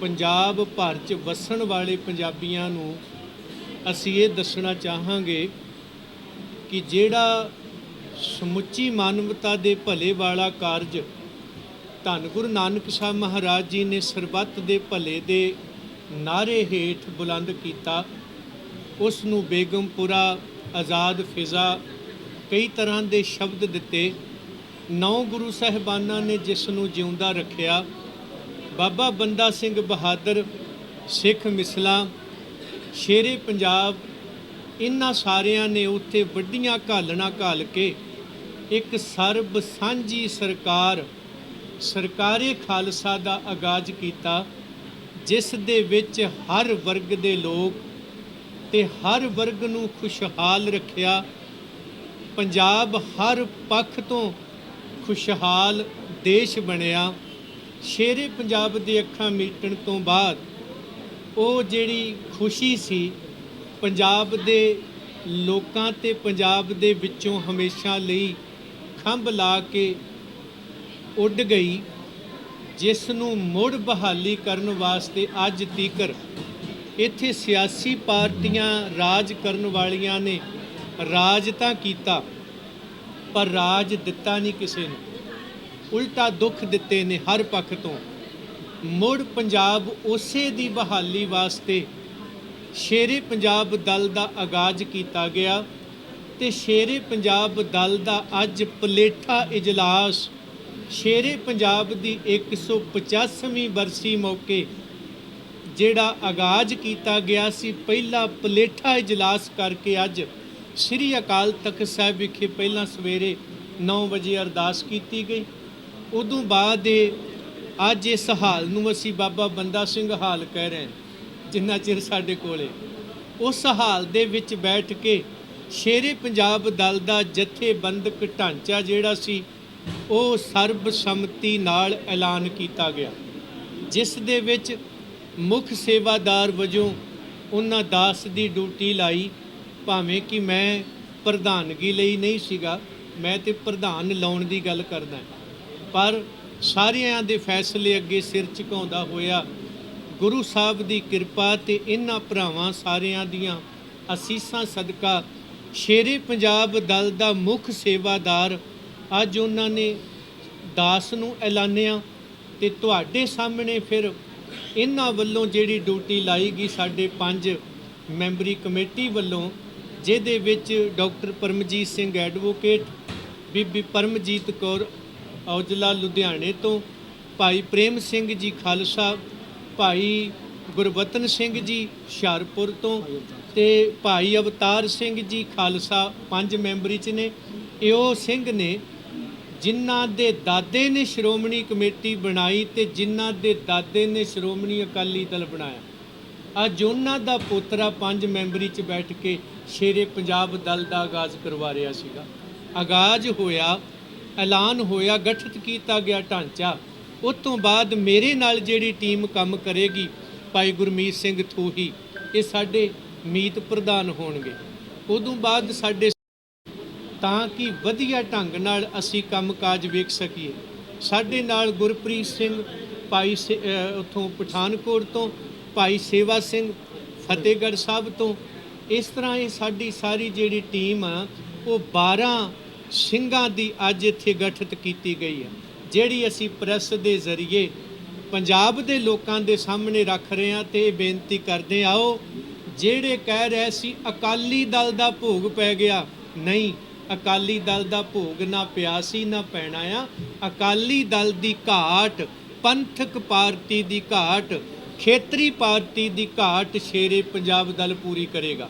ਪੰਜਾਬ ਭਰ ਚ ਵਸਣ ਵਾਲੇ ਪੰਜਾਬੀਆਂ ਨੂੰ ਅਸੀਂ ਇਹ ਦੱਸਣਾ ਚਾਹਾਂਗੇ ਕਿ ਜਿਹੜਾ ਸਮੁੱਚੀ ਮਾਨਵਤਾ ਦੇ ਭਲੇ ਵਾਲਾ ਕਾਰਜ ਧੰਨ ਗੁਰੂ ਨਾਨਕ ਸਾਹਿਬ ਮਹਾਰਾਜ ਜੀ ਨੇ ਸਰਬੱਤ ਦੇ ਭਲੇ ਦੇ ਨਾਰੇ ਹੇਠ ਬੁਲੰਦ ਕੀਤਾ, ਉਸ ਨੂੰ ਬੇਗਮਪੁਰਾ ਆਜ਼ਾਦ ਫਿਜ਼ਾ ਕਈ ਤਰ੍ਹਾਂ ਦੇ ਸ਼ਬਦ ਦਿੱਤੇ। ਨੌ ਗੁਰੂ ਸਾਹਿਬਾਨਾਂ ਨੇ ਜਿਸ ਨੂੰ ਜਿਉਂਦਾ ਰੱਖਿਆ ਬਾਬਾ ਬੰਦਾ ਸਿੰਘ ਬਹਾਦਰ, ਸਿੱਖ ਮਿਸਲਾਂ, ਸ਼ੇਰੇ ਪੰਜਾਬ ਇਹਨਾਂ ਸਾਰਿਆਂ ਨੇ ਉੱਥੇ ਵੱਡੀਆਂ ਘਾਲਣਾ ਘਾਲ ਕੇ ਇੱਕ ਸਰਬ ਸਾਂਝੀ ਸਰਕਾਰ, ਸਰਕਾਰੀ ਖਾਲਸਾ ਦਾ ਆਗਾਜ਼ ਕੀਤਾ, ਜਿਸ ਦੇ ਵਿੱਚ ਹਰ ਵਰਗ ਦੇ ਲੋਕ ਤੇ ਹਰ ਵਰਗ ਨੂੰ ਖੁਸ਼ਹਾਲ ਰੱਖਿਆ। ਪੰਜਾਬ ਹਰ ਪੱਖ ਤੋਂ ਖੁਸ਼ਹਾਲ ਦੇਸ਼ ਬਣਿਆ। ਸ਼ੇਰੇ ਪੰਜਾਬ ਦੇ ਅੱਖਾਂ ਮੀਟਣ ਤੋਂ ਬਾਅਦ ਉਹ ਜਿਹੜੀ ਖੁਸ਼ੀ ਸੀ, ਪੰਜਾਬ ਦੇ ਲੋਕਾਂ ਤੇ ਪੰਜਾਬ ਦੇ ਵਿੱਚੋਂ ਹਮੇਸ਼ਾ ਲਈ ਖੰਭ ਲਾ ਕੇ ਉੱਡ ਗਈ ਜਿਸ ਨੂੰ ਮੁੜ ਬਹਾਲੀ ਕਰਨ ਵਾਸਤੇ ਅੱਜ ਤੀਕਰ। ਇੱਥੇ ਸਿਆਸੀ ਪਾਰਟੀਆਂ ਰਾਜ ਕਰਨ ਵਾਲੀਆਂ ਨੇ ਰਾਜ ਤਾਂ ਕੀਤਾ, ਪਰ ਰਾਜ ਦਿੱਤਾ ਨਹੀਂ ਕਿਸੇ ਨੂੰ। ਉਲਟਾ ਦੁੱਖ ਦਿੱਤੇ ਨੇ ਹਰ ਪੱਖ ਤੋਂ। ਮੁੜ ਪੰਜਾਬ ਉਸੇ ਦੀ ਬਹਾਲੀ ਵਾਸਤੇ ਸ਼ੇਰੇ ਪੰਜਾਬ ਦਲ ਦਾ ਆਗਾਜ਼ ਕੀਤਾ ਗਿਆ ਤੇ ਸ਼ੇਰੇ ਪੰਜਾਬ ਦਲ ਦਾ ਅੱਜ ਪਲੇਠਾ ਇਜਲਾਸ। ਸ਼ੇਰੇ ਪੰਜਾਬ ਦੀ 185ਵੀਂ ਬਰਸੀ ਮੌਕੇ ਜਿਹੜਾ ਆਗਾਜ਼ ਕੀਤਾ ਗਿਆ ਸੀ, ਪਹਿਲਾ ਪਲੇਠਾ ਇਜਲਾਸ ਕਰਕੇ ਅੱਜ ਸ੍ਰੀ ਅਕਾਲ ਤਖਤ ਸਾਹਿਬ ਵਿਖੇ ਪਹਿਲਾਂ ਸਵੇਰੇ 9 ਵਜੇ ਅਰਦਾਸ ਕੀਤੀ ਗਈ। ਉਦੋਂ ਬਾਅਦ ਇਹ ਅੱਜ ਇਸ ਹਾਲ ਨੂੰ ਅਸੀਂ ਬਾਬਾ ਬੰਦਾ ਸਿੰਘ ਹਾਲ ਕਹਿ ਰਹੇ ਜਿੰਨਾ ਚਿਰ ਸਾਡੇ ਕੋਲੇ ਉਸ ਹਾਲ ਦੇ ਵਿੱਚ ਬੈਠ ਕੇ ਸ਼ੇਰੇ ਪੰਜਾਬ ਦਲ ਦਾ ਜਥੇਬੰਦਕ ਢਾਂਚਾ ਜਿਹੜਾ ਸੀ, ਉਹ ਸਰਬਸੰਮਤੀ ਨਾਲ ਐਲਾਨ ਕੀਤਾ ਗਿਆ, ਜਿਸ ਦੇ ਵਿੱਚ ਮੁੱਖ ਸੇਵਾਦਾਰ ਵਜੋਂ ਉਹਨਾਂ ਦਾਸ ਦੀ ਡਿਊਟੀ ਲਾਈ। ਭਾਵੇਂ ਕਿ ਮੈਂ ਪ੍ਰਧਾਨਗੀ ਲਈ ਨਹੀਂ ਸੀਗਾ, ਮੈਂ ਤੇ ਪ੍ਰਧਾਨ ਲਾਉਣ ਦੀ ਗੱਲ ਕਰਦਾ। ਪਰ ਸਾਰਿਆਂ ਦੇ ਫੈਸਲੇ ਅੱਗੇ ਸਿਰ ਝੁਕਾਉਂਦਾ ਹੋਇਆ ਗੁਰੂ ਸਾਹਿਬ ਦੀ ਕਿਰਪਾ ਤੇ ਇਹਨਾਂ ਭਰਾਵਾਂ ਸਾਰਿਆਂ ਦੀਆਂ ਅਸੀਸਾਂ ਸਦਕਾ ਸ਼ੇਰੇ ਪੰਜਾਬ ਦਲ ਦਾ ਮੁੱਖ ਸੇਵਾਦਾਰ ਅੱਜ ਉਹਨਾਂ ਨੇ ਦਾਸ ਨੂੰ ਐਲਾਨਿਆ ਤੇ ਤੁਹਾਡੇ ਸਾਹਮਣੇ ਫਿਰ ਇਹਨਾਂ ਵੱਲੋਂ ਜਿਹੜੀ ਡਿਊਟੀ ਲਾਈ ਗਈ ਸਾਡੇ ਪੰਜ ਮੈਂਬਰੀ ਕਮੇਟੀ ਵੱਲੋਂ, ਜਿਹਦੇ ਵਿੱਚ ਡਾਕਟਰ ਪਰਮਜੀਤ ਸਿੰਘ ਐਡਵੋਕੇਟ ਬੀਬੀ ਪਰਮਜੀਤ ਕੌਰ ਔਜਲਾ ਲੁਧਿਆਣੇ ਤੋਂ ਭਾਈ ਪ੍ਰੇਮ ਸਿੰਘ ਜੀ ਖਾਲਸਾ, ਭਾਈ ਗੁਰਵਤਨ ਸਿੰਘ ਜੀ ਹੁਸ਼ਿਆਰਪੁਰ ਤੋਂ ਤੇ ਭਾਈ ਅਵਤਾਰ ਸਿੰਘ ਜੀ ਖਾਲਸਾ ਪੰਜ ਮੈਂਬਰੀ ਚ ਨੇ। ਇਹ ਉਹ ਸਿੰਘ ਨੇ ਜਿਨ੍ਹਾਂ ਦੇ ਦਾਦੇ ਨੇ ਸ਼੍ਰੋਮਣੀ ਕਮੇਟੀ ਬਣਾਈ ਤੇ ਜਿਨ੍ਹਾਂ ਦੇ ਦਾਦੇ ਨੇ ਸ਼੍ਰੋਮਣੀ ਅਕਾਲੀ ਦਲ ਬਣਾਇਆ। ਅੱਜ ਉਹਨਾਂ ਦਾ ਪੋਤਰਾ ਪੰਜ ਮੈਂਬਰੀ ਚ ਬੈਠ ਕੇ ਸ਼ੇਰੇ ਪੰਜਾਬ ਦਲ ਦਾ ਆਗਾਜ਼ ਕਰਵਾ ਰਿਹਾ ਸੀਗਾ। ਆਗਾਜ਼ ਹੋਇਆ ਐਲਾਨ ਹੋਇਆ, ਗਠਿਤ ਕੀਤਾ ਗਿਆ ਢਾਂਚਾ। ਉਸ ਤੋਂ ਬਾਅਦ ਮੇਰੇ ਨਾਲ ਜਿਹੜੀ ਟੀਮ ਕੰਮ ਕਰੇਗੀ, ਭਾਈ ਗੁਰਮੀਤ ਸਿੰਘ ਥੋਹੀ, ਇਹ ਸਾਡੇ ਮੀਤ ਪ੍ਰਧਾਨ ਹੋਣਗੇ। ਉਦੋਂ ਬਾਅਦ ਸਾਡੇ ਤਾਂ ਕਿ ਵਧੀਆ ਢੰਗ ਨਾਲ ਅਸੀਂ ਕੰਮਕਾਜ ਵੇਖ ਸਕੀਏ। ਸਾਡੇ ਨਾਲ ਗੁਰਪ੍ਰੀਤ ਸਿੰਘ, ਭਾਈ ਸੇ- ਉੱਥੋਂ ਪਠਾਨਕੋਟ ਤੋਂ, ਭਾਈ ਸੇਵਾ ਸਿੰਘ, ਫਤਿਹਗੜ੍ਹ ਸਾਹਿਬ ਤੋਂ, ਇਸ ਤਰ੍ਹਾਂ ਇਹ ਸਾਡੀ ਸਾਰੀ ਜਿਹੜੀ ਟੀਮ ਆ, ਉਹ 12 ਸਿੰਘਾਂ ਦੀ ਅੱਜ ਇੱਥੇ ਗਠਿਤ ਕੀਤੀ ਗਈ ਹੈ, ਜਿਹੜੀ ਅਸੀਂ ਪ੍ਰੈਸ ਦੇ ਜ਼ਰੀਏ ਪੰਜਾਬ ਦੇ ਲੋਕਾਂ ਦੇ ਸਾਹਮਣੇ ਰੱਖ ਰਹੇ ਹਾਂ ਤੇ ਇਹ ਬੇਨਤੀ ਕਰਦੇ ਆਓ ਜਿਹੜੇ ਕਹਿ ਰਹੇ ਸੀ ਅਕਾਲੀ ਦਲ ਦਾ ਭੋਗ ਪੈ ਗਿਆ, ਨਹੀਂ, ਅਕਾਲੀ ਦਲ ਦਾ ਭੋਗ ਨਾ ਪਿਆ ਸੀ ਨਾ ਪੈਣਾ ਆ, ਅਕਾਲੀ ਦਲ ਦੀ ਘਾਟ, ਪੰਥਕ ਪਾਰਟੀ ਦੀ ਘਾਟ, ਖੇਤਰੀ ਪਾਰਟੀ ਦੀ ਘਾਟ ਸ਼ੇਰੇ ਪੰਜਾਬ ਦਲ ਪੂਰੀ ਕਰੇਗਾ।